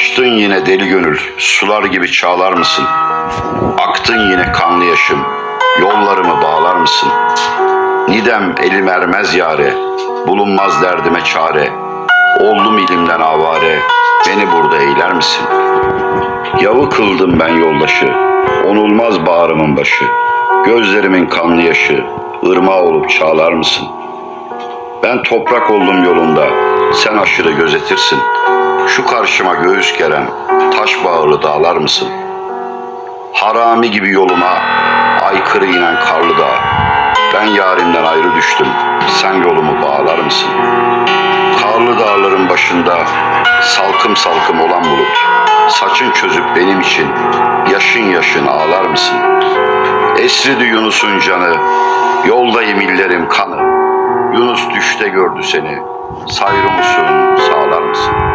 Taştın yine deli gönül, sular gibi çağlar mısın? Aktın yine kanlı yaşım, yollarımı bağlar mısın? Nidem elim ermez yare, bulunmaz derdime çare. Oldum ilimden avare, beni burada eyler misin? Yavu kıldım ben yoldaşı, onulmaz bağrımın başı. Gözlerimin kanlı yaşı, ırmağı olup çağlar mısın? Ben toprak oldum yolunda, sen aşırı gözetirsin. Şu karşıma göğüs geren, taş bağırı dağlar mısın? Harami gibi yoluma, aykırı inen karlı dağ. Ben yarimden ayrı düştüm, sen yolumu bağlar mısın? Karlı dağların başında, salkım salkım olan bulut. Saçın çözüp benim için, yaşın yaşın ağlar mısın? Esridi Yunus'un canı, yoldayım illerim kanı. Yunus düşte gördü seni, sayrı musun, sağlar mısın?